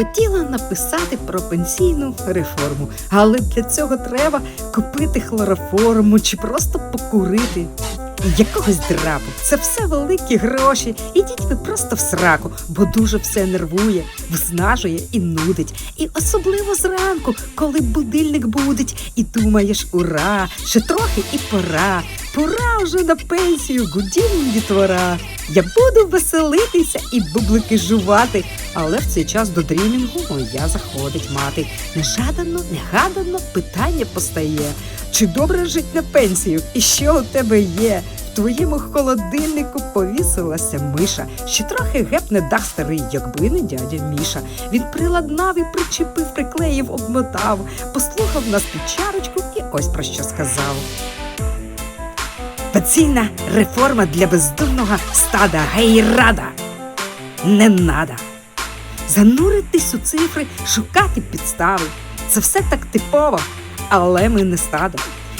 Хотіла написати про пенсійну реформу, але для цього треба купити хлороформу чи просто покурити. Якогось драпу. Це все великі гроші. Ідіть ви просто в сраку, бо дуже все нервує, виснажує і нудить. І особливо зранку, коли будильник будить, і думаєш, ура, ще трохи і пора. Пора вже на пенсію, гудінь дітвора. Я буду веселитися і бублики жувати. Але в цей час до дрімінгу моя заходить мати. Нежадано, негадано питання постає. Чи добре жить на пенсію? І що у тебе є? В твоєму холодильнику повісилася миша, ще трохи гепне дах старий, якби не дядя Міша. Він приладнав і причепив, приклеїв, обмотав, послухав нас під чарочку і ось про що сказав. Пенсійна реформа для бездумного стада гейрада. Не надо. Зануритись у цифри, шукати підстави. Це все так типово, але ми не стадо.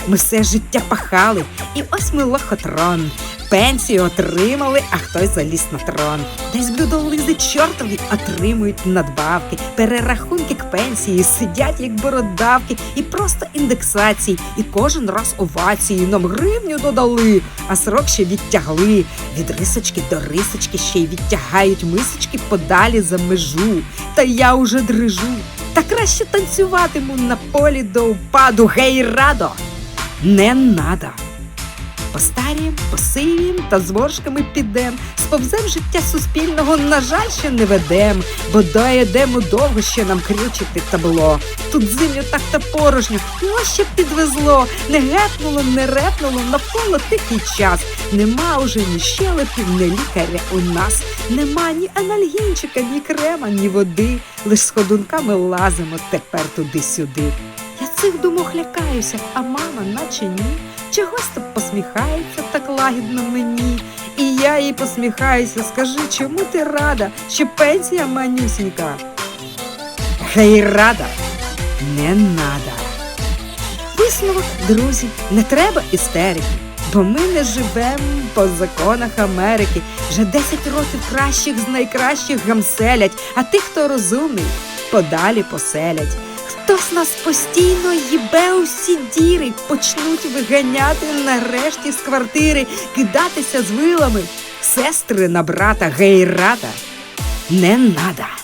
Ми все життя пахали, і ось ми лохотрон. Пенсію отримали, а хтось заліз на трон. Десь блюдолизи чортові отримують надбавки, перерахунки к пенсії, сидять як бородавки, і просто індексації, і кожен раз овації нам гривню додали, а срок ще відтягли. Від рисочки до рисочки ще й відтягають мисочки подалі за межу. Та я уже дрижу. Та краще танцюватиму на полі до упаду. Гей, радо! Не надо. Постарієм, посивієм та з воршками підем. Сповзем життя суспільного, на жаль, ще не ведем, бо доїдемо довго ще нам крючити табло. Тут зимню так та порожньо, і ще підвезло. Не гепнуло, не репнуло, навколо тихий час. Нема уже ні щелепів, ні лікаря у нас. Нема ні анальгінчика, ні крема, ні води. Лиш з ходунками лазимо тепер туди-сюди. Я цих думок лякаюся, а мама, наче ні. Чогось то посміхається так лагідно мені. І я їй посміхаюся, скажи, чому ти рада, що пенсія манюсінька? Хай рада, не надо. Висновок, друзі, не треба істерики, бо ми не живемо по законах Америки. Вже 10 років кращих з найкращих гамселять, а тих, хто розумний, подалі поселять. Хтось нас постійно їбе усі діри, почнуть виганяти нарешті з квартири, кидатися з вилами. Сестри на брата гейрата не надо.